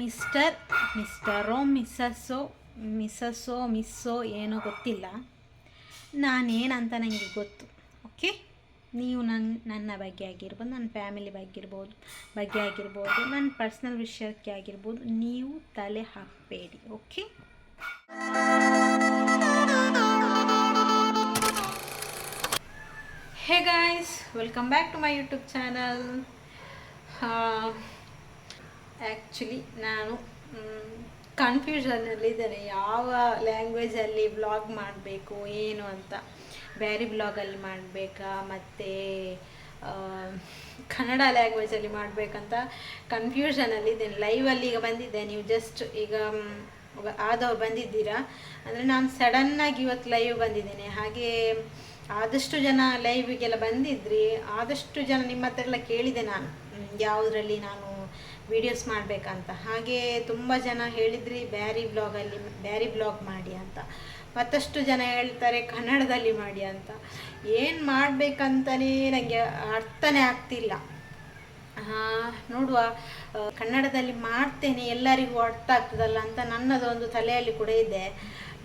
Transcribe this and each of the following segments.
Mister ಮಿಸ್ಟರೋ ಮಿಸ್ಸಸ್ಸೋ ಮಿಸ್ಸಸ್ಸೋ ಮಿಸ್ಸೋ ಏನೋ ಗೊತ್ತಿಲ್ಲ. ನಾನೇನಂತ ನನಗೆ ಗೊತ್ತು ಓಕೆ ನೀವು ನನ್ನ ನನ್ನ ಬಗ್ಗೆ ಆಗಿರ್ಬೋದು, ನನ್ನ ಫ್ಯಾಮಿಲಿ ಬಗ್ಗೆ ಇರ್ಬೋದು ಬಗ್ಗೆ ಆಗಿರ್ಬೋದು, ನನ್ನ ಪರ್ಸ್ನಲ್ ವಿಷಯಕ್ಕೆ ಆಗಿರ್ಬೋದು, ನೀವು ತಲೆ ಹಾಕಬೇಡಿ okay hey guys welcome back to my YouTube channel actually ನಾನು ಕನ್ಫ್ಯೂಷನಲ್ಲಿದ್ದೇನೆ ಯಾವ ಲ್ಯಾಂಗ್ವೇಜಲ್ಲಿ ಬ್ಲಾಗ್ ಮಾಡಬೇಕು, ಏನು ಅಂತ. ಬೇರೆ ಬ್ಲಾಗಲ್ಲಿ ಮಾಡಬೇಕಾ? ಮತ್ತು ಕನ್ನಡ ಲ್ಯಾಂಗ್ವೇಜಲ್ಲಿ ಮಾಡಬೇಕಂತ ಕನ್ಫ್ಯೂಷನಲ್ಲಿದ್ದೇನೆ ಲೈವಲ್ಲಿ ಈಗ ಬಂದಿದ್ದೆ. ನೀವು ಜಸ್ಟ್ ಈಗ ಆದವ ಬಂದಿದ್ದೀರಾ? ಅಂದರೆ ನಾನು ಸಡನ್ನಾಗಿ ಇವತ್ತು ಲೈವ್ ಬಂದಿದ್ದೇನೆ. ಹಾಗೆ, ಆದಷ್ಟು ಜನ ಲೈವಿಗೆಲ್ಲ ಬಂದಿದ್ರಿ. ಆದಷ್ಟು ಜನ ನಿಮ್ಮ ಹತ್ರ ಎಲ್ಲ ಕೇಳಿದೆ ನಾನು. ಯಾವುದರಲ್ಲಿ ನಾನು ವಿಡಿಯೋಸ್ ಮಾಡಬೇಕಂತ. ಹಾಗೆ ತುಂಬ ಜನ ಹೇಳಿದ್ರಿ, ಬ್ಯಾರಿ ಬ್ಲಾಗಲ್ಲಿ ಬ್ಯಾರಿ ಬ್ಲಾಗ್ ಮಾಡಿ ಅಂತ. ಮತ್ತಷ್ಟು ಜನ ಹೇಳ್ತಾರೆ, ಕನ್ನಡದಲ್ಲಿ ಮಾಡಿ ಅಂತ. ಏನು ಮಾಡಬೇಕಂತಲೇ ನನಗೆ ಅರ್ಥನೇ ಆಗ್ತಿಲ್ಲ. ನೋಡುವ ಕನ್ನಡದಲ್ಲಿ ಮಾಡ್ತೇನೆ, ಎಲ್ಲರಿಗೂ ಅರ್ಥ ಆಗ್ತದಲ್ಲ ಅಂತ ನನ್ನದೊಂದು ತಲೆಯಲ್ಲಿ ಕೂಡ ಇದೆ.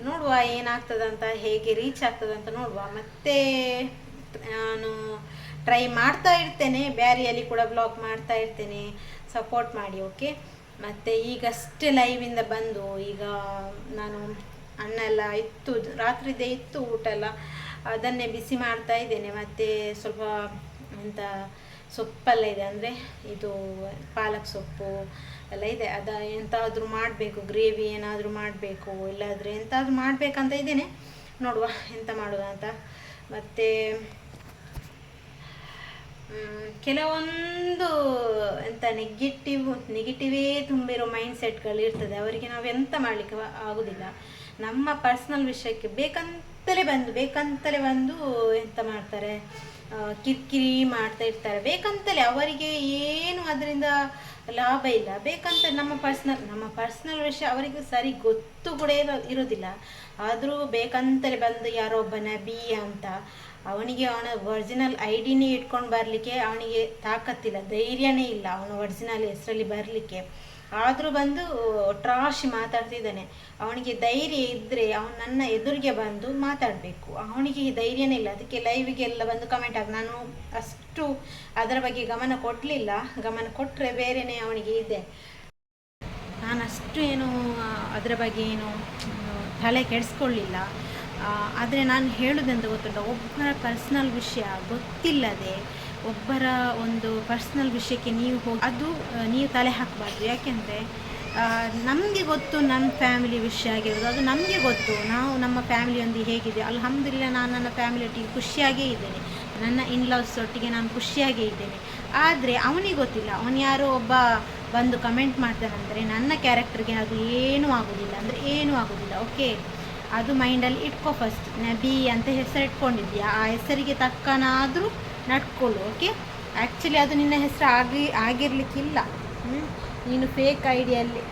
ನೋಡುವ ಏನಾಗ್ತದಂತ, ಹೇಗೆ ರೀಚ್ ಆಗ್ತದಂತ ನೋಡುವ. ಮತ್ತೆ ನಾನು ಟ್ರೈ ಮಾಡ್ತಾ ಇರ್ತೇನೆ. ಬ್ಯಾರಿಯಲ್ಲಿ ಕೂಡ ಬ್ಲಾಗ್ ಮಾಡ್ತಾ ಇರ್ತೇನೆ. ಸಪೋರ್ಟ್ ಮಾಡಿ ಓಕೆ ಮತ್ತು ಈಗಷ್ಟೇ ಲೈವಿಂದ ಬಂದು, ಈಗ ನಾನು ಎಲ್ಲ ಇತ್ತು, ರಾತ್ರಿದೇ ಇತ್ತು ಊಟ ಎಲ್ಲ. ಅದನ್ನೇ ಬಿಸಿ ಮಾಡ್ತಾ ಇದ್ದೇನೆ. ಮತ್ತು ಸ್ವಲ್ಪ ಎಂಥ ಸೊಪ್ಪೆಲ್ಲ ಇದೆ ಅಂದರೆ ಇದು ಪಾಲಕ್ ಸೊಪ್ಪು ಎಲ್ಲ ಇದೆ. ಅದು ಎಂತಾದರೂ ಮಾಡಬೇಕು ಗ್ರೇವಿ ಏನಾದರೂ ಮಾಡಬೇಕು, ಇಲ್ಲಾದರೆ ಎಂತಾದರೂ ಮಾಡಬೇಕಂತ ಇದ್ದೇನೆ. ನೋಡುವ ಎಂತ ಮಾಡೋದು ಅಂತ ಮತ್ತು ಕೆಲವೊಂದು ಎಂತ ನೆಗೆಟಿವ್ ನೆಗೆಟಿವೇ ತುಂಬಿರೋ ಮೈಂಡ್ ಸೆಟ್ಗಳು ಇರ್ತದೆ. ಅವರಿಗೆ ನಾವು ಎಂತ ಮಾಡಲಿಕ್ಕೆ ಆಗೋದಿಲ್ಲ. ನಮ್ಮ ಪರ್ಸ್ನಲ್ ವಿಷಯಕ್ಕೆ ಬೇಕಂತಲೇ ಬಂದು ಬೇಕಂತಲೇ ಬಂದು ಎಂತ ಮಾಡ್ತಾರೆ? ಕಿರಿಕಿರಿ ಮಾಡ್ತಾ ಇರ್ತಾರೆ. ಬೇಕಂತಲೇ ಅವರಿಗೆ ಏನು ಅದರಿಂದ ಲಾಭ ಇಲ್ಲ. ಬೇಕಂತ ನಮ್ಮ ಪರ್ಸ್ನಲ್ ನಮ್ಮ ಪರ್ಸ್ನಲ್ ವಿಷಯ ಅವರಿಗೆ ಸರಿ ಗೊತ್ತು ಕೂಡ ಇರೋ ಇರೋದಿಲ್ಲ. ಆದರೂ ಬೇಕಂತಲೇ ಬಂದು ಯಾರೋ ಒಬ್ಬ ನಬಿ ಅಂತ ಅವನಿಗೆ ಅವನ ಒರಿಜಿನಲ್ ಡಿನೇ ಇಟ್ಕೊಂಡು ಬರಲಿಕ್ಕೆ ಅವನಿಗೆ ತಾಕತ್ತಿಲ್ಲ, ಧೈರ್ಯನೇ ಇಲ್ಲ ಅವನ ಒರಿಜಿನಲ್ ಹೆಸರಲ್ಲಿ ಬರಲಿಕ್ಕೆ. ಆದರೂ ಬಂದು ಟ್ರಾಶಿ ಮಾತಾಡ್ತಿದ್ದಾನೆ. ಅವನಿಗೆ ಧೈರ್ಯ ಇದ್ದರೆ ಅವನು ನನ್ನ ಎದುರಿಗೆ ಬಂದು ಮಾತಾಡಬೇಕು. ಅವನಿಗೆ ಧೈರ್ಯನೇ ಇಲ್ಲ. ಅದಕ್ಕೆ ಲೈವಿಗೆಲ್ಲ ಬಂದು ಕಮೆಂಟ್ ಆಗಿ ನಾನು ಅಷ್ಟು ಅದರ ಬಗ್ಗೆ ಗಮನ ಕೊಡಲಿಲ್ಲ. ಗಮನ ಕೊಟ್ಟರೆ ಬೇರೆಯೇ ಅವನಿಗೆ ಇದೆ. ನಾನು ಅಷ್ಟು ಏನು ಅದರ ಬಗ್ಗೆ ಏನು ತಲೆ ಕೆಡಿಸ್ಕೊಳ್ಳಿಲ್ಲ. ಆದರೆ ನಾನು ಹೇಳೋದೆಂದು ಗೊತ್ತುಂಟ? ಒಬ್ಬರ ಪರ್ಸ್ನಲ್ ವಿಷಯ ಗೊತ್ತಿಲ್ಲದೆ ಒಬ್ಬರ ಒಂದು ಪರ್ಸ್ನಲ್ ವಿಷಯಕ್ಕೆ ನೀವು ಹೋಗಿ ಅದು ನೀವು ತಲೆ ಹಾಕಬಾರ್ದು. ಯಾಕೆಂದರೆ ನಮಗೆ ಗೊತ್ತು ನನ್ನ ಫ್ಯಾಮಿಲಿ ವಿಷಯ ಆಗಿರೋದು. ಅದು ನಮಗೆ ಗೊತ್ತು. ನಾವು ನಮ್ಮ ಫ್ಯಾಮಿಲಿಯೊಂದಿಗೆ ಹೇಗಿದೆ ಅಲ್ಹಮ್ದಿಲ್ಲ ನಾನು ನನ್ನ ಫ್ಯಾಮಿಲಿ ಒಟ್ಟಿಗೆ ಖುಷಿಯಾಗೇ ಇದ್ದೇನೆ. ನನ್ನ ಇನ್ಲಾಸ್ ಒಟ್ಟಿಗೆ ನಾನು ಖುಷಿಯಾಗೇ ಇದ್ದೇನೆ. ಆದರೆ ಅವನಿಗೆ ಗೊತ್ತಿಲ್ಲ. ಅವನು ಯಾರೋ ಒಬ್ಬ ಬಂದು ಕಮೆಂಟ್ ಮಾಡ್ತಾನಂದರೆ ನನ್ನ ಕ್ಯಾರೆಕ್ಟರ್ಗೆ ಅದು ಏನೂ ಆಗೋದಿಲ್ಲ. ಅಂದರೆ ಏನೂ ಆಗೋದಿಲ್ಲ. ಓಕೆ ಅದು ಮೈಂಡಲ್ಲಿ ಇಟ್ಕೋ ಫಸ್ಟ್ ನಬಿ ಅಂತ ಹೆಸರು ಇಟ್ಕೊಂಡಿದ್ಯಾ? ಆ ಹೆಸರಿಗೆ ತಕ್ಕನಾದರೂ ನಡ್ಕೊಳ್ಳು ಓಕೆ ಆ್ಯಕ್ಚುಲಿ ಅದು ನಿನ್ನ ಹೆಸರು ಆಗಿ, ಆಗಿರಲಿಕ್ಕಿಲ್ಲ? ನೀನು ಫೇಕ್ ಐಡಿಯಲ್ಲಿ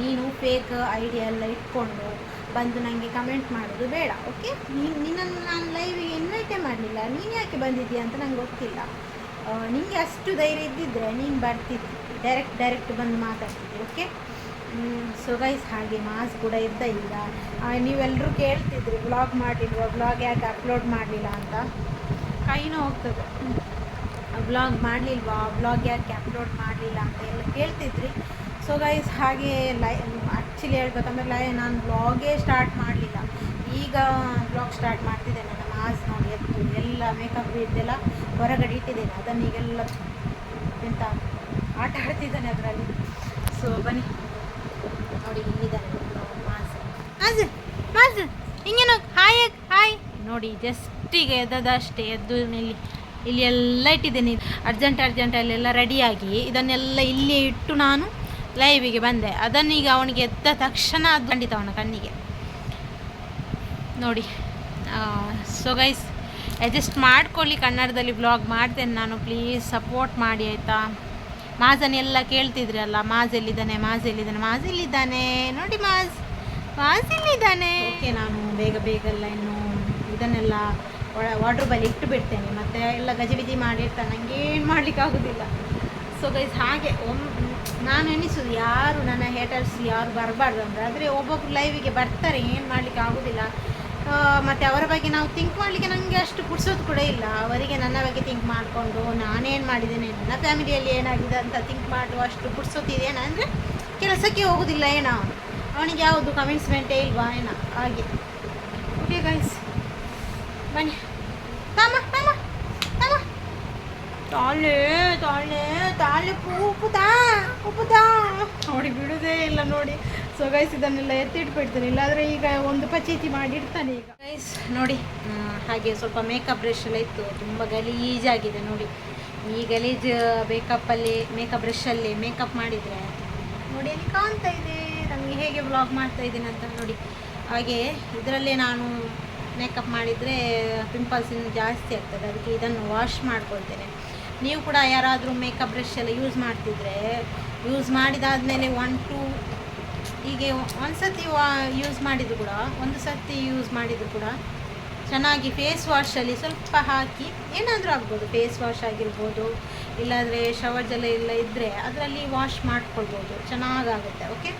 ನೀನು ಫೇಕ್ ಐಡಿಯಾ ಎಲ್ಲ ಇಟ್ಕೊಂಡು ಬಂದು ನನಗೆ ಕಮೆಂಟ್ ಮಾಡೋದು ಬೇಡ ಓಕೆ ನೀನು, ನಿನ್ನನ್ನು ನಾನು ಲೈವಿಗೆ ಇನ್ವೈಟೇ ಮಾಡಲಿಲ್ಲ. ನೀನು ಯಾಕೆ ಬಂದಿದ್ದೀಯ ಅಂತ ನಂಗೆ ಗೊತ್ತಿಲ್ಲ. ನಿಮಗೆ ಅಷ್ಟು ಧೈರ್ಯ ಇದ್ದಿದ್ದರೆ ನೀನು ಬರ್ತಿದ್ದಿ. ಡೈರೆಕ್ಟ್ ಡೈರೆಕ್ಟ್ ಬಂದು ಮಾತಾಡ್ತಿದ್ದೆ ಓಕೆ ಸೊ ಗೈಸ್ ಹಾಗೆ ಮಾಸ್ ಕೂಡ ಇದ್ದ ಈಗ. ನೀವೆಲ್ಲರೂ ಕೇಳ್ತಿದ್ರಿ ವ್ಲಾಗ್ ಮಾಡಲಿಲ್ವ ವ್ಲಾಗ್ ಯಾಕೆ ಅಪ್ಲೋಡ್ ಮಾಡಲಿಲ್ಲ ಅಂತ? ಕೈನೂ ಹೋಗ್ತದೆ. ವ್ಲಾಗ್ ಮಾಡಲಿಲ್ವಾ? ವ್ಲಾಗ್ ಯಾಕೆ ಅಪ್ಲೋಡ್ ಮಾಡಲಿಲ್ಲ ಅಂತ ಎಲ್ಲ ಕೇಳ್ತಿದ್ರಿ. ಸೊ ಗೈಸ್ ಹಾಗೆ ಲೈ ಆ್ಯಕ್ಚುಲಿ ಹೇಳ್ಬೇಕಂದ್ರೆ ಲೈ, ನಾನು ವ್ಲಾಗೇ ಸ್ಟಾರ್ಟ್ ಮಾಡಲಿಲ್ಲ. ಈಗ ವ್ಲಾಗ್ ಸ್ಟಾರ್ಟ್ ಮಾಡ್ತಿದ್ದೇನೆ ನನ್ನ ಮಾಸ್ ನೋಡಿ ಎತ್ತು ಎಲ್ಲ ಮೇಕಪ್ ಇದೆಲ್ಲ ಹೊರಗಡೆ ಇಟ್ಟಿದ್ದೇನೆ. ಅದನ್ನು ಈಗೆಲ್ಲ ಎಂತ, ಆಟ ಆಡ್ತಿದ್ದಾನೆ ಅದರಲ್ಲಿ. ಸೊ ಬನ್ನಿ. ಮಾಸ್. ಮಾಸ್ ಹಿಂಗೇನು ಹಾಯ್ ಹಾಯ್ ನೋಡಿ ಜಸ್ಟ್ ಈಗ ಎದ್ದದಷ್ಟೇ ಎದ್ದು ಇಲ್ಲಿ ಇಲ್ಲಿ ಎಲ್ಲ ಇಟ್ಟಿದ್ದೇನೆ. ಅರ್ಜೆಂಟ್ ಅರ್ಜೆಂಟ್ ಅಲ್ಲೆಲ್ಲ ರೆಡಿಯಾಗಿ ಇದನ್ನೆಲ್ಲ ಇಲ್ಲೇ ಇಟ್ಟು ನಾನು ಲೈವಿಗೆ ಬಂದೆ. ಅದನ್ನೀಗ ಅವನಿಗೆ ಎದ್ದ ತಕ್ಷಣ ಅದು ಖಂಡಿತ ಅವನ ಕಣ್ಣಿಗೆ. ನೋಡಿ ಸೊ ಗೈಸ್ ಅಡ್ಜಸ್ಟ್ ಮಾಡ್ಕೊಳ್ಳಿ. ಕನ್ನಡದಲ್ಲಿ ಬ್ಲಾಗ್ ಮಾಡ್ತೇನೆ ನಾನು. ಪ್ಲೀಸ್ ಸಪೋರ್ಟ್ ಮಾಡಿ, ಆಯಿತಾ? ಮಾಜನ್ ಎಲ್ಲ ಕೇಳ್ತಿದ್ರಿ ಅಲ್ಲ, ಮಾಜ್ ಎಲ್ಲಿದ್ದಾನೆ ಮಾಜ್ ಎಲ್ಲಿದ್ದಾನೆ ಮಾಜ್ ಎಲ್ಲಿದ್ದಾನೆ? ನೋಡಿ ಮಾಜ್ ಮಾಜ್ ಎಲ್ಲಿದ್ದಾನೆ? ಓಕೆ, ನಾನು ಬೇಗ ಬೇಗ ಎಲ್ಲ ಇನ್ನು ಇದನ್ನೆಲ್ಲ ವಾಡ್ರೂಬಲ್ಲಿ ಇಟ್ಟು ಬಿಡ್ತೇನೆ ಮತ್ತು ಎಲ್ಲ ಗಜಿಬಿಜಿ ಮಾಡಿರ್ತಾನೆ ನನಗೆ ಏನು ಮಾಡ್ಲಿಕ್ಕೆ ಆಗೋದಿಲ್ಲ ಸೊ ಸೊ ಗೈಸ್ ಹಾಗೆ ಒಮ್, ನಾನು ಎನಿಸೋದು ಯಾರು ನನ್ನ ಹೇಟರ್ಸ್ ಯಾರು ಬರಬಾರ್ದು ಅಂದರೆ, ಆದರೆ ಒಬ್ಬೊಬ್ರು ಲೈವಿಗೆ ಬರ್ತಾರೆ, ಏನು ಮಾಡಲಿಕ್ಕೆ ಆಗೋದಿಲ್ಲ ಮತ್ತು ಅವರ ಬಗ್ಗೆ ನಾವು ಥಿಂಕ್ ಮಾಡಲಿಕ್ಕೆ ನನಗೆ ಅಷ್ಟು ಪುಡ್ಸೋದು ಕೂಡ ಇಲ್ಲ. ಅವರಿಗೆ ನನ್ನ ಬಗ್ಗೆ ಥಿಂಕ್ ಮಾಡಿಕೊಂಡು ನಾನೇನು ಮಾಡಿದ್ದೇನೆ, ನನ್ನ ಫ್ಯಾಮಿಲಿಯಲ್ಲಿ ಏನಾಗಿದೆ ಅಂತ ಥಿಂಕ್ ಮಾಡುವ ಅಷ್ಟು ಪುಡ್ಸೋತಿದೇನ ಅಂದರೆ ಕೆಲಸಕ್ಕೆ ಹೋಗೋದಿಲ್ಲ ಏನೋ. ಅವನು ಅವನಿಗೆ ಯಾವುದು ಕಮಿಟ್ಸ್ಮೆಂಟೇ ಇಲ್ವಾ ಏನೋ, ಹಾಗೆ. ಓಕೆ ಗೈಸ್ ಬನ್ನಿ. ತಾಳೆ ತಾಳೆ ತಾಳೆ ಉಪ್ಪುದಾ ಉಪ್ಪುದಾ? ನೋಡಿ ಬಿಡುವುದೇ ಇಲ್ಲ ನೋಡಿ. ಸೊ ಗೈಸ್ ಇದನ್ನೆಲ್ಲ ಎತ್ತಿಟ್ಬಿಡ್ತಾನೆ. ಇಲ್ಲಾಂದರೆ ಈಗ ಒಂದು ಪಚೀತಿ ಮಾಡಿಡ್ತಾನೆ ಈಗ. ಗೈಸ್ ನೋಡಿ ಹಾಗೆ ಸ್ವಲ್ಪ ಮೇಕಪ್ ಬ್ರಷ್ ಎಲ್ಲ ಇತ್ತು. ತುಂಬ ಗಲೀಜಾಗಿದೆ, ನೋಡಿ. ಈ ಗಲೀಜ್ ಮೇಕಪ್ಪಲ್ಲಿ ಮೇಕಪ್ ಬ್ರಷಲ್ಲಿ ಮೇಕಪ್ ಮಾಡಿದರೆ ನೋಡಿ ಅಲ್ಲಿ ಕಾಣ್ತಾ ಇದೆ? ನನಗೆ ಹೇಗೆ ಬ್ಲಾಗ್ ಮಾಡ್ತಾ ಇದ್ದೀನಿ ಅಂತ ನೋಡಿ. ಹಾಗೆ ಇದರಲ್ಲೇ ನಾನು ಮೇಕಪ್ ಮಾಡಿದರೆ ಪಿಂಪಲ್ಸ್ ಇನ್ನು ಜಾಸ್ತಿ ಆಗ್ತದೆ. ಅದಕ್ಕೆ ಇದನ್ನು ವಾಶ್ ಮಾಡ್ಕೊಳ್ತೇನೆ. ನೀವು ಕೂಡ ಯಾರಾದರೂ ಮೇಕಪ್ ಬ್ರಷ್ ಎಲ್ಲ ಯೂಸ್ ಮಾಡ್ತಿದ್ರೆ ಯೂಸ್ ಮಾಡಿದಾದಮೇಲೆ ಒನ್ ಟು ಹೀಗೆ ಒಂದು ವಾ ಯೂಸ್ ಮಾಡಿದ್ರು ಕೂಡ, ಒಂದು ಸತಿ ಯೂಸ್ ಮಾಡಿದ್ರು ಕೂಡ ಚೆನ್ನಾಗಿ ಫೇಸ್ ವಾಶಲ್ಲಿ ಸ್ವಲ್ಪ ಹಾಕಿ, ಏನಾದರೂ ಆಗ್ಬೋದು ಫೇಸ್ ವಾಶ್ ಆಗಿರ್ಬೋದು, ಇಲ್ಲಾಂದರೆ ಶವರ್ ಜಲ ಎಲ್ಲ ಇದ್ದರೆ ಅದರಲ್ಲಿ ವಾಶ್ ಮಾಡ್ಕೊಳ್ಬೋದು, ಚೆನ್ನಾಗಾಗುತ್ತೆ ಓಕೆ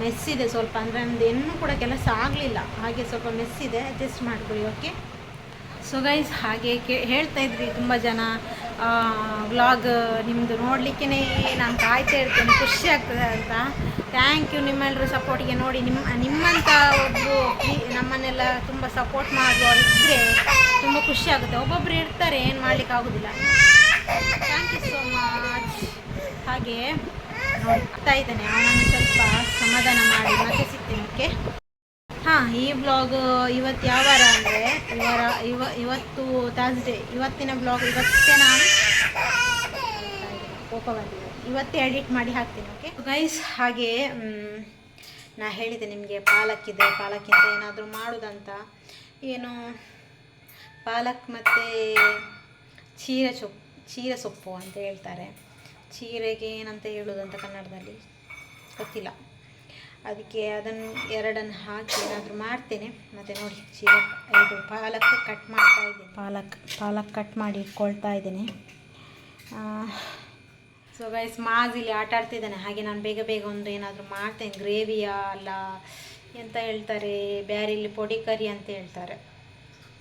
ಮೆಸ್ಸಿದೆ ಸ್ವಲ್ಪ, ಅಂದರೆ ನಮ್ದು ಇನ್ನೂ ಕೂಡ ಕೆಲಸ ಆಗಲಿಲ್ಲ, ಹಾಗೆ ಸ್ವಲ್ಪ ಮೆಸ್ಸಿದೆ ಅಡ್ಜಸ್ಟ್ ಮಾಡ್ಕೊಳ್ಳಿ ಓಕೆ ಸೊ ಗೈಸ್ ಹಾಗೆ ಕೇ, ಹೇಳ್ತಾ ಇದ್ರಿ ತುಂಬ ಜನ. ವ್ಲಾಗ್ ನಿಮ್ಮದು ನೋಡಲಿಕ್ಕೇ ನಾನು ಕಾಯ್ತಾ ಇರ್ತೇನೆ ಖುಷಿ ಆಗ್ತದೆ ಅಂತ. ಥ್ಯಾಂಕ್ ಯು ನಿಮ್ಮೆಲ್ಲರ ಸಪೋರ್ಟಿಗೆ ನೋಡಿ ನಿಮ್ಮ ನಿಮ್ಮಂಥ ಒಬ್ಬರು ನಮ್ಮನ್ನೆಲ್ಲ ತುಂಬ ಸಪೋರ್ಟ್ ಮಾಡುವವರು ಇದ್ದರೆ ತುಂಬ ಖುಷಿ ಆಗುತ್ತೆ. ಒಬ್ಬೊಬ್ಬರು ಇರ್ತಾರೆ, ಏನು ಮಾಡ್ಲಿಕ್ಕೆ ಆಗೋದಿಲ್ಲ. ಥ್ಯಾಂಕ್ ಯು ಸೋ ಮಚ್ ಹಾಗೆ ನೋಡ್ತಾ ಆಗ್ತಾ ಇದ್ದಾನೆ. ಅವನನ್ನು ಸ್ವಲ್ಪ ಸಮಾಧಾನ ಮಾಡಿ ಮತ್ತೆ ಸಿಗ್ತೇನೆ ಓಕೆ ಹಾಂ, ಈ ಬ್ಲಾಗ್ ಇವತ್ತು ಯಾವ ವಾರ ಅಂದರೆ ಇವರ ಇವ, ಇವತ್ತು ಥರ್ಸ್ಡೇ ಇವತ್ತಿನ ಬ್ಲಾಗ್ ಇವತ್ತೇ ನಾನು ಕೋಪ ಬಂದಿದೆ. ಇವತ್ತೇ ಎಡಿಟ್ ಮಾಡಿ ಹಾಕ್ತೀನಿ ಓಕೆ ಗೈಸ್ ಹಾಗೆ ನಾ ಹೇಳಿದೆ ನಿಮಗೆ ಪಾಲಕ್ಕಿದೆ ಪಾಲಕ್ಕಿಂದ ಏನಾದರೂ ಮಾಡೋದಂತ. ಏನು, ಪಾಲಕ್ ಮತ್ತು ಚೀರ ಸೊಪ್ಪು ಚೀರ ಸೊಪ್ಪು ಅಂತ ಹೇಳ್ತಾರೆ. ಚೀರೆಗೆ ಏನಂತ ಹೇಳೋದಂತ ಕನ್ನಡದಲ್ಲಿ? ಗೊತ್ತಿಲ್ಲ. ಅದಕ್ಕೆ ಅದನ್ನು ಎರಡನ್ನು ಹಾಕಿ ಏನಾದರೂ ಮಾಡ್ತೇನೆ. ಮತ್ತು ನೋಡಿ ಚೀಲ ಇದು ಪಾಲಕ್ ಕಟ್ ಮಾಡ್ತಾ ಇದ್ದೀನಿ. ಪಾಲಕ್ ಪಾಲಕ್ ಕಟ್ ಮಾಡಿ ಇಟ್ಕೊಳ್ತಾ ಇದ್ದೇನೆ. ಸೊ ಗೈಸ್ ಮಾಜ್ ಇಲ್ಲಿ ಆಟ ಆಡ್ತಿದ್ದಾನೆ ಹಾಗೆ ನಾನು ಬೇಗ ಬೇಗ ಒಂದು ಏನಾದರೂ ಮಾಡ್ತೇನೆ. ಗ್ರೇವಿಯಾ ಅಲ್ಲ ಎಂತ ಹೇಳ್ತಾರೆ? ಬೇರೆ ಇಲ್ಲಿ ಪೊಡಿ ಕರಿ ಅಂತ ಹೇಳ್ತಾರೆ.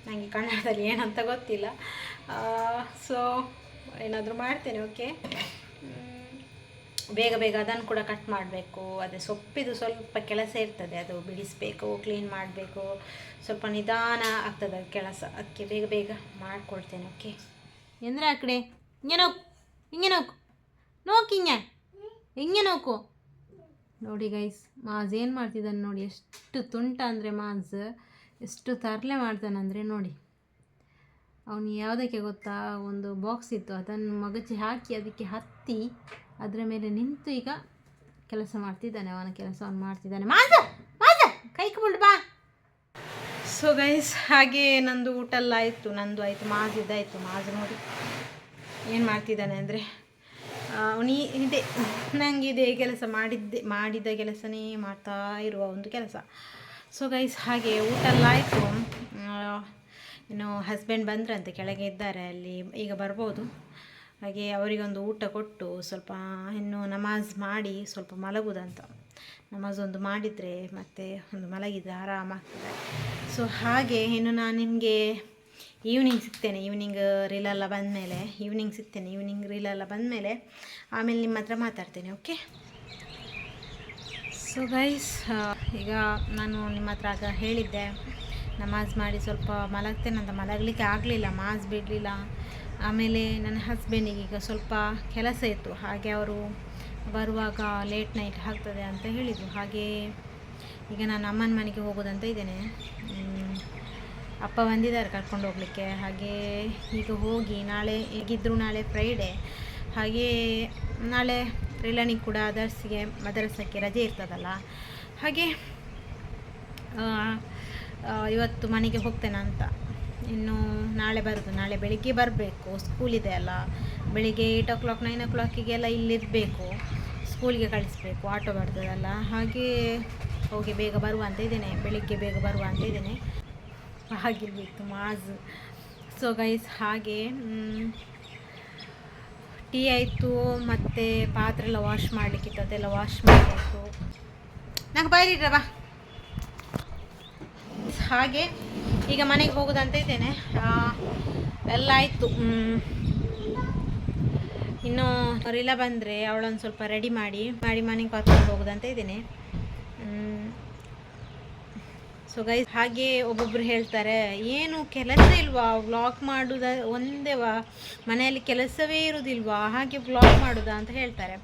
ನನಗೆ ಕನ್ನಡದಲ್ಲಿ ಏನಂತ ಗೊತ್ತಿಲ್ಲ. ಸೊ ಏನಾದರೂ ಮಾಡ್ತೇನೆ ಓಕೆ ಬೇಗ ಬೇಗ ಅದನ್ನು ಕೂಡ ಕಟ್ ಮಾಡಬೇಕು. ಅದೇ ಸೊಪ್ಪಿದು ಸ್ವಲ್ಪ ಕೆಲಸ ಇರ್ತದೆ, ಅದು ಬಿಡಿಸಬೇಕು ಕ್ಲೀನ್ ಮಾಡಬೇಕು. ಸ್ವಲ್ಪ ನಿಧಾನ ಆಗ್ತದೆ ಕೆಲಸ. ಅದಕ್ಕೆ ಬೇಗ ಬೇಗ ಮಾಡಿಕೊಡ್ತೇನೆ ಓಕೆ ಎಂದ್ರೆ ಆ ಕಡೆ? ಹಿಂಗೆ ನೋಕು ಹಿಂಗೆ ನೋಕು. ನೋಕು ಹಿಂಗೆ. ಹಿಂಗೆ ನೋಕು. ನೋಡಿ ಗೈಸ್ ಮಾಝ್ ಏನು ಮಾಡ್ತಿದ್ದಾನೆ ನೋಡಿ, ಎಷ್ಟು ತುಂಟ ಅಂದರೆ ಮಾಝ್ ಎಷ್ಟು ತರಲೆ ಮಾಡ್ತಾನಂದರೆ ನೋಡಿ. ಅವನು ಯಾವುದಕ್ಕೆ ಗೊತ್ತಾ? ಒಂದು ಬಾಕ್ಸ್ ಇತ್ತು, ಅದನ್ನು ಮಗಚಿ ಹಾಕಿ ಅದಕ್ಕೆ ಹತ್ತಿ ಅದರ ಮೇಲೆ ನಿಂತು ಈಗ ಕೆಲಸ ಮಾಡ್ತಿದ್ದಾನೆ, ಅವನ ಕೆಲಸವನ್ನು ಮಾಡ್ತಿದ್ದಾನೆ. ಮಾಜ ಮಾಜ ಕೈ ಬಿಡು ಬಾ. ಸೊ ಗೈಸ್ ಹಾಗೆ ನಂದು ಊಟ ಎಲ್ಲ ಆಯಿತು, ನಂದು ಆಯಿತು ಮಾಜ್ ಇದಾಯಿತು ಮಾಜ್ ನೋಡಿ. ಏನು ಮಾಡ್ತಿದ್ದಾನೆ ಅಂದರೆ ಅವನಿ ಇದೆ. ನನಗೆ ಇದೇ ಕೆಲಸ ಮಾಡಿದ್ದೆ, ಮಾಡಿದ ಕೆಲಸನೇ ಮಾಡ್ತಾ ಇರುವ ಒಂದು ಕೆಲಸ. ಸೊ ಗೈಸ್ ಹಾಗೆ ಊಟ ಎಲ್ಲ ಆಯಿತು. ಏನು ಹಸ್ಬೆಂಡ್ ಬಂದ್ರಂತೆ, ಕೆಳಗೆ ಇದ್ದಾರೆ, ಅಲ್ಲಿ ಈಗ ಬರ್ಬೋದು. ಹಾಗೆ ಅವರಿಗೊಂದು ಊಟ ಕೊಟ್ಟು ಸ್ವಲ್ಪ ಇನ್ನು ನಮಾಜ್ ಮಾಡಿ ಸ್ವಲ್ಪ ಮಲಗುದಂತ. ನಮಾಜ್ ಒಂದು ಮಾಡಿದರೆ ಮತ್ತೆ ಒಂದು ಮಲಗಿದ್ರೆ ಆರಾಮಾಗ್ತದೆ ಸೊ ಹಾಗೆ ಇನ್ನು ನಾನು ನಿಮಗೆ ಈವ್ನಿಂಗ್ ಸಿಗ್ತೇನೆ. ಈವ್ನಿಂಗ್ ರೀಲೆಲ್ಲ ಬಂದಮೇಲೆ ಈವ್ನಿಂಗ್ ಸಿಗ್ತೇನೆ. ಈವ್ನಿಂಗ್ ರೀಲೆಲ್ಲ ಬಂದಮೇಲೆ ಆಮೇಲೆ ನಿಮ್ಮ ಹತ್ರ ಮಾತಾಡ್ತೇನೆ ಓಕೆ ಸೊ ಗೈಸ್ ಈಗ ನಾನು ನಿಮ್ಮ ಹತ್ರ ಆಗ ಹೇಳಿದ್ದೆ. ನಮಾಜ್ ಮಾಡಿ ಸ್ವಲ್ಪ ಮಲಗ್ತೇನೆ ಅಂತ. ಮಲಗಲಿಕ್ಕೆ ಆಗಲಿಲ್ಲ, ಮಾಜ್ ಬಿಡಲಿಲ್ಲ. ಆಮೇಲೆ ನನ್ನ ಹಸ್ಬೆಂಡಿಗೆ ಈಗ ಸ್ವಲ್ಪ ಕೆಲಸ ಇತ್ತು. ಹಾಗೆ ಅವರು ಬರುವಾಗ ಲೇಟ್ ನೈಟ್ ಆಗ್ತದೆ ಅಂತ ಹೇಳಿದರು. ಹಾಗೆ ಈಗ ನಾನು ಅಮ್ಮನ ಮನೆಗೆ ಹೋಗೋದಂತ ಇದ್ದೇನೆ. ಅಪ್ಪ ಬಂದಿದ್ದಾರೆ ಕರ್ಕೊಂಡು ಹೋಗಲಿಕ್ಕೆ. ಹಾಗೆ ಈಗ ಹೋಗಿ ನಾಳೆ ಹೇಗಿದ್ದರೂ ನಾಳೆ ಫ್ರೈಡೇ ಹಾಗೆ ನಾಳೆ ರಿಲನಿಗೆ ಕೂಡ ಅದರ್ಸಿಗೆ ಮದರಸಕ್ಕೆ ರಜೆ ಇರ್ತದಲ್ಲ. ಹಾಗೆ ಇವತ್ತು ಮನೆಗೆ ಹೋಗ್ತೇನೆ ಅಂತ. ಇನ್ನು ನಾಳೆ ಬರೋದು, ನಾಳೆ ಬೆಳಿಗ್ಗೆ ಬರಬೇಕು ಸ್ಕೂಲ್ ಇದೆ ಅಲ್ಲ. ಬೆಳಿಗ್ಗೆ ಏಯ್ಟ್ ಓ ಕ್ಲಾಕ್ ನೈನ್ ಓ ಕ್ಲಾಕಿಗೆಲ್ಲ ಇಲ್ಲಿರಬೇಕು ಸ್ಕೂಲಿಗೆ ಕಳಿಸ್ಬೇಕು ಆಟೋ ಬರ್ತದಲ್ಲ. ಹಾಗೆ ಹೋಗಿ ಬೇಗ ಬರುವ ಅಂತ ಇದ್ದೇನೆ, ಬೆಳಿಗ್ಗೆ ಬೇಗ ಬರುವ ಅಂತ ಇದ್ದೇನೆ. ಹಾಗಿರ್ಬೇಕು ಮಾಜ್. ಸೊ ಗೈಸ್ ಹಾಗೆ ಟೀ ಆಯಿತು, ಮತ್ತು ಪಾತ್ರೆ ಎಲ್ಲ ವಾಶ್ ಮಾಡಲಿಕ್ಕಿತ್ತು, ಅದೆಲ್ಲ ವಾಶ್ ಮಾಡಬೇಕು. ನಂಗೆ ಬಾ. ಹಾಗೆ ಈಗ ಮನೆಗೆ ಹೋಗೋದಂತ ಇದ್ದೇನೆ ಎಲ್ಲ ಆಯಿತು. ಇನ್ನು ಅವರಿಲ್ಲ ಬಂದರೆ ಅವಳೊಂದು ಸ್ವಲ್ಪ ರೆಡಿ ಮಾಡಿ ಮಾಡಿ ಮನೆಗೆ ಕರ್ಕೊಂಡು ಹೋಗೋದಂತ ಇದ್ದೇನೆ ಸೊ ಗೈ ಹಾಗೆ ಒಬ್ಬೊಬ್ರು ಹೇಳ್ತಾರೆ, ಏನು ಕೆಲಸ ಇಲ್ವಾ? ವ್ಲಾಗ್ ಮಾಡುದ ಒಂದೇ ವಾ? ಮನೆಯಲ್ಲಿ ಕೆಲಸವೇ ಇರುವುದಿಲ್ವಾ ಹಾಗೆ ವ್ಲಾಗ್ ಮಾಡುದಾ? ಅಂತ ಹೇಳ್ತಾರೆ.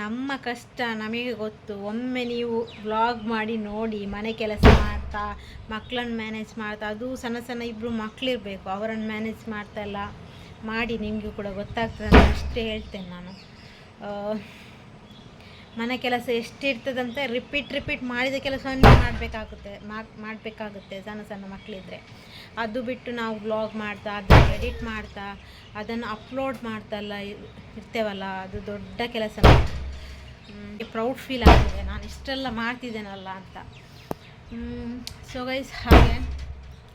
ನಮ್ಮ ಕಷ್ಟ ನಮಗೆ ಗೊತ್ತು. ಒಮ್ಮೆ ನೀವು ವ್ಲಾಗ್ ಮಾಡಿ ನೋಡಿ ಮನೆ ಕೆಲಸ ಮಾಡ್ತಾ ಮಕ್ಕಳನ್ನ ಮ್ಯಾನೇಜ್ ಮಾಡ್ತಾ, ಅದು ಸಣ್ಣ ಸಣ್ಣ ಇಬ್ಬರು ಮಕ್ಕಳಿರಬೇಕು ಅವರನ್ನು ಮ್ಯಾನೇಜ್ ಮಾಡ್ತಾ ಎಲ್ಲ ಮಾಡಿ ನಿಮಗೂ ಕೂಡ ಗೊತ್ತಾಗ್ತದೆ ಅಂತ ಅಷ್ಟೇ ಹೇಳ್ತೇನೆ ನಾನು. ಮನೆ ಕೆಲಸ ಎಷ್ಟಿರ್ತದಂತೆ ರಿಪೀಟ್ ರಿಪೀಟ್ ಮಾಡಿದ ಕೆಲಸವನ್ನು ಮಾಡಬೇಕಾಗುತ್ತೆ ಮಾಡಬೇಕಾಗುತ್ತೆ ಸಣ್ಣ ಸಣ್ಣ ಮಕ್ಕಳಿದ್ರೆ ಅದು ಬಿಟ್ಟು ನಾವು ವ್ಲಾಗ್ ಮಾಡ್ತಾ, ಅದನ್ನು ಎಡಿಟ್ ಮಾಡ್ತಾ, ಅದನ್ನು ಅಪ್ಲೋಡ್ ಮಾಡ್ತಾ ಎಲ್ಲ ಇರ್- ಇರ್ತೇವಲ್ಲ, ಅದು ದೊಡ್ಡ ಕೆಲಸ. ಪ್ರೌಡ್ ಫೀಲ್ ಆಗ್ತದೆ. ನಾನು ಇಷ್ಟೆಲ್ಲ ಮಾಡ್ತಿದ್ದೇನಲ್ಲ ಅಂತ. ಸೊ ಗೈಸ್ ಹಾಗೆ.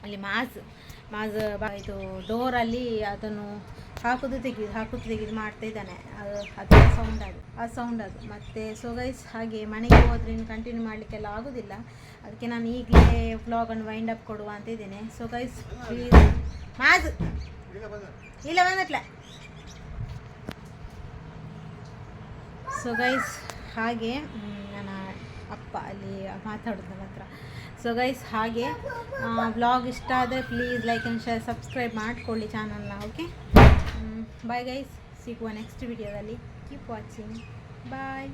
ಅಲ್ಲಿ ಮಾಸ್ ಮಾಸ್ ಇದು ಡೋರಲ್ಲಿ ಅದನ್ನು ಹಾಕೋದು ತೆಗೆದು ಹಾಕೋದು ತೆಗೆದು ಮಾಡ್ತಾ ಇದ್ದಾನೆ. ಅದು ಅದು ಸೌಂಡ್ ಅದು, ಆ ಸೌಂಡ್ ಅದು. ಮತ್ತು ಸೊ ಗೈಸ್ ಹಾಗೆ ಮನೆಗೆ ಹೋದ್ರೆ ಕಂಟಿನ್ಯೂ ಮಾಡಲಿಕ್ಕೆಲ್ಲ ಆಗೋದಿಲ್ಲ. ಅದಕ್ಕೆ ನಾನು ಈಗಲೇ ವ್ಲಾಗನ್ನು ವೈಂಡ್ ಅಪ್ ಕೊಡುವ ಅಂತ ಇದ್ದೇನೆ. ಸೊ ಗೈಸ್ ಪ್ಲೀಸ್ ಮಾಸ್ ಇಲ್ಲ ಬಂದಟ್ಲ. ಸೊ ಗೈಸ್ ಹಾಗೆ ಅಪ್ಪ ಅಲ್ಲಿ ಮಾತಾಡೋದು ನಮ್ಮ ಹತ್ರ ಸೊ ಗೈಸ್ ಹಾಗೆ ಬ್ಲಾಗ್ ಇಷ್ಟ ಆದರೆ please like and share subscribe ಮಾಡಿಕೊಳ್ಳಿ ಚಾನಲ್ನ ಓಕೆ ಬಾಯ್ ಗೈಸ್ ಸಿಗುವ ನೆಕ್ಸ್ಟ್ ವಿಡಿಯೋದಲ್ಲಿ ಕೀಪ್ ವಾಚಿಂಗ್ ಬಾಯ್